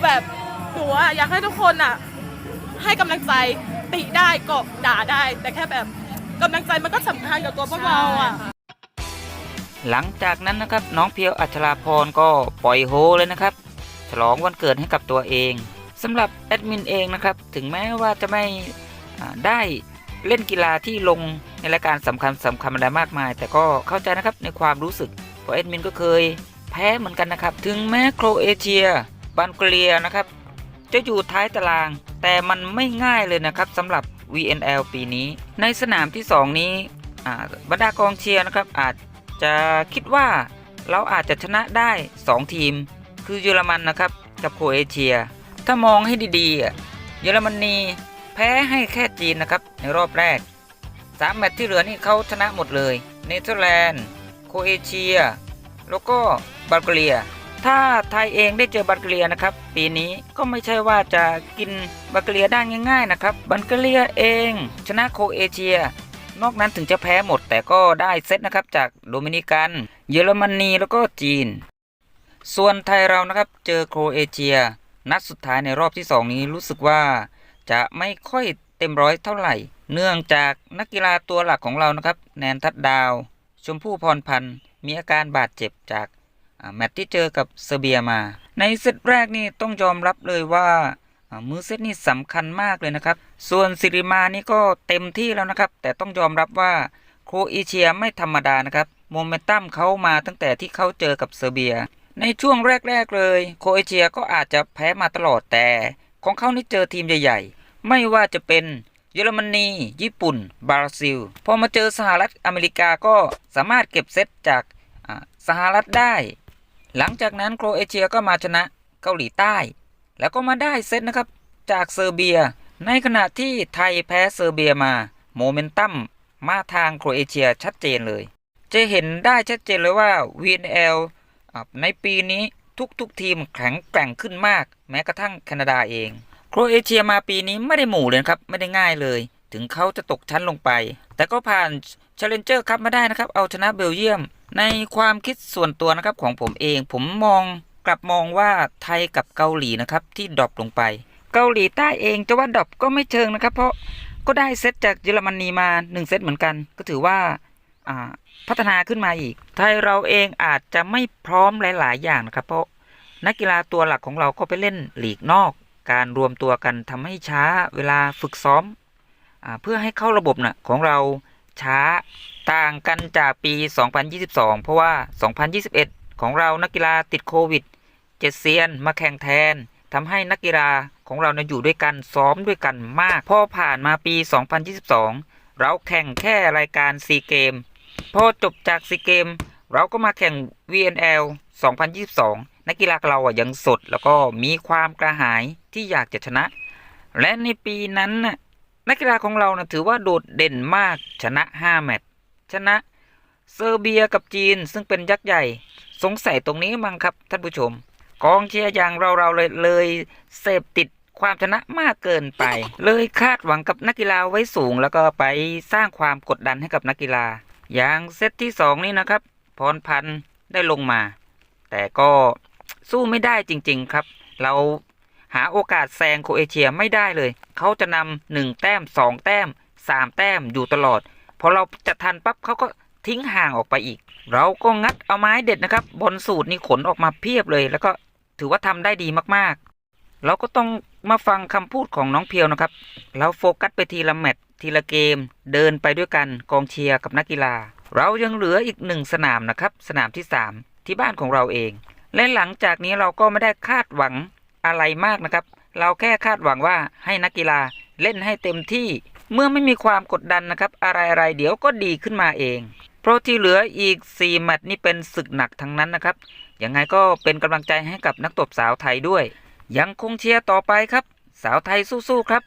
คือแบบหนูอะอยากให้ทุกคนอะให้กำลังใจติได้ก็ด่าได้ แต่แค่แบบกำลังใจมันก็สำคัญกับตัวพวกเราอะหลังจากนั้นนะครับน้องเพียวอัชราพรก็ปล่อยโฮเลยนะครับ ฉลองวันเกิดให้กับตัวเองสำหรับแอดมินเองนะครับ ถึงแม้ว่าจะไม่อ่าได้เล่นกีฬาที่ลงในรายการสำคัญสำคัญอะไรมากมาย แต่ก็เข้าใจนะครับในความรู้สึกเพราะแอดมินก็เคยแพ้เหมือนกันนะครับ ถึงแม้โครเอเชีย บัลแกเรียนะครับ จะอยู่ท้ายตาราง แต่มันไม่ง่ายเลยนะครับสำหรับ VNL ปีนี้ ในสนามที่ 2 นี้บรรดากองเชียร์นะครับ อาจจะคิดว่าเราอาจจะชนะได้ 2 ทีม คือเยอรมันนะครับ กับโครเอเชีย ถ้ามองให้ดีๆ เยอรมนีแพ้ให้แค่จีนนะครับ ในรอบแรก 3 แมตช์ที่เหลือนี่เขาชนะหมดเลย เนเธอร์แลนด์ โครเอเชีย แล้วก็บัลแกเรีย ถ้าไทยเองได้เจอบัลแกเรียนะครับ ปีนี้ก็ไม่ใช่ว่าจะกินบัลแกเรียได้ง่ายๆนะครับบัลแกเรียเอง ชนะโครเอเชีย นอกนั้นถึงจะแพ้หมดแต่ก็ได้เซตนะครับจากโดมินิกัน เยอรมนีแล้วก็จีน ส่วนไทยเรานะครับเจอโครเอเชีย นัดสุดท้ายในรอบที่ 2 นี้รู้สึกว่าจะไม่ค่อยเต็มร้อยเท่าไหร่ เนื่องจากนักกีฬาตัวหลักของเรานะครับ แนนทัดดาว ชมพู่พรพันธ์มีอาการบาดเจ็บจาก แมตช์ที่เจอกับเซอร์เบียมา ในเซตแรกนี่ต้องยอมรับเลยว่ามือเซตนี่สำคัญมากเลยนะครับ ส่วนสิริมานี่ก็เต็มที่แล้วนะครับ แต่ต้องยอมรับว่าโครเอเชียไม่ธรรมดานะครับโมเมนตัมเขามาตั้งแต่ที่เขาเจอกับเซอร์เบีย ในช่วงแรก ๆ เลย โครเอเชียก็อาจจะแพ้มาตลอดแต่ ของเขานี่เจอทีมใหญ่ ๆ ไม่ว่าจะเป็นเยอรมนี ญี่ปุ่น บราซิล พอมาเจอสหรัฐอเมริกาก็สามารถเก็บเซตจากสหรัฐได้ หลังจากนั้นโครเอเชียก็มาชนะเกาหลีใต้ แล้วก็มาได้เซตนะครับจากเซอร์เบีย ในขณะที่ไทยแพ้เซอร์เบียมาโมเมนตัมมาทางโครเอเชียชัดเจนเลย จะเห็นได้ชัดเจนเลยว่า VNL อะในปีนี้ทุกๆทีมแข็งแกร่งขึ้นมาก แม้กระทั่งแคนาดาเอง โครเอเชียมาปีนี้ไม่ได้หมู่เลยครับ ไม่ได้ง่ายเลย ถึงเขาจะตกชั้นลงไป แต่ก็ผ่าน Challenger ครับมาได้นะครับ เอาชนะเบลเยียม ในความคิดส่วนตัวนะครับของผมเอง ผมมองกลับมองว่าไทยกับเกาหลีนะครับที่ดรอปลงไป เกาหลีใต้เองจะว่าดรอปก็ไม่เชิงนะครับ เพราะก็ได้เซตจากเยอรมนีมา 1 เซตเหมือนกัน ก็ถือว่าพัฒนาขึ้นมาอีก ไทยเราเองอาจจะไม่พร้อมหลาย ๆ อย่างนะครับ เพราะนักกีฬาตัวหลักของเราก็ไปเล่นหลีกนอก การรวมตัวกันทำให้ช้าเวลาฝึกซ้อมอเพื่อให้เข้าระบบนะ่ะของเรา ช้าต่างกันจากปี 2022 เพราะว่า 2021 ของเรานักกีฬาติดโควิดเจ็ดเซียนมาแข่งแทนทำให้นักกีฬาของเราเนี่ยอยู่ด้วยกันซ้อมด้วยกันมาก พอผ่านมาปี 2022 เราแข่งแค่รายการซีเกม พอจบจากซีเกม เราก็มาแข่ง VNL 2022 นักกีฬาเราอะยังสด แล้วก็มีความกระหายที่อยากจะชนะ และในปีนั้นน่ะ นักกีฬาของเรานะถือว่าโดดเด่นมากชนะ 5 แมตช์ชนะเซอร์เบียกับจีน ซึ่งเป็นยักษ์ใหญ่สงสัยตรงนี้มั้งครับท่านผู้ชม กองเชียร์อย่างเราเราเลยเลยเสพติดความชนะมากเกินไป เลยคาดหวังกับนักกีฬาไว้สูง แล้วก็ไปสร้างความกดดันให้กับนักกีฬา อย่างเซตที่สองนี่นะครับพรพันธ์ได้ลงมา แต่ก็สู้ไม่ได้จริง ๆครับ เรา หาโอกาสแซงโคเอเชียไม่ได้เลย เขาจะนำหนึ่งแต้มสองแต้มสามแต้มอยู่ตลอด พอเราจะทันปั๊บเขาก็ทิ้งห่างออกไปอีก เราก็งัดเอาไม้เด็ดนะครับ บอลสูตรนี่ขนออกมาเพียบเลย แล้วก็ถือว่าทำได้ดีมากๆ เราก็ต้องมาฟังคำพูดของน้องเพียวนะครับ เราโฟกัสไปทีละแมตช์ทีละเกม เดินไปด้วยกันกองเชียร์กับนักกีฬา เรายังเหลืออีกหนึ่งสนามนะครับ สนามที่ 3 ที่บ้านของเราเอง และหลังจากนี้เราก็ไม่ได้คาดหวัง อะไรมากนะครับ เราแค่คาดหวังว่าให้นักกีฬาเล่นให้เต็มที่ เมื่อไม่มีความกดดันนะครับ อะไรๆเดี๋ยวก็ดีขึ้นมาเอง เพราะที่เหลืออีก 4 แมตช์นี่เป็นศึกหนักทั้งนั้นนะครับ ยังไงก็เป็นกำลังใจให้กับนักตบสาวไทยด้วย ยังคงเชียร์ต่อไปครับ สาวไทยสู้ๆครับ